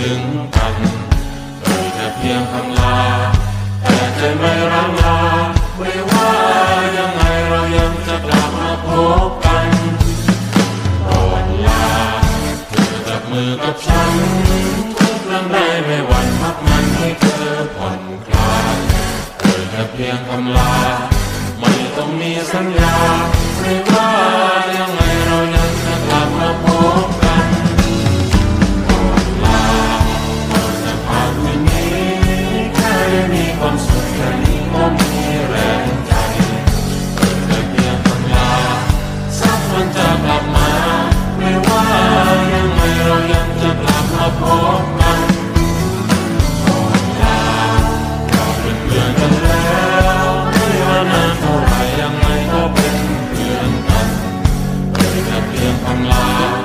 ถึงกันเอ่ยแต่เพียงคำลา แต่ใจไม่ร่ำลา ไม่ว่ายังไงเรายังจะกลับมาพบกันก่อนลาเธอจับมือกับฉันทุกเรื่องได้ไม่หวั่นพักมันให้เธอผ่อนคลายเอ่ยแต่เพียงคำลา ไม่ต้องมีสัญญาไม่ว่า กัน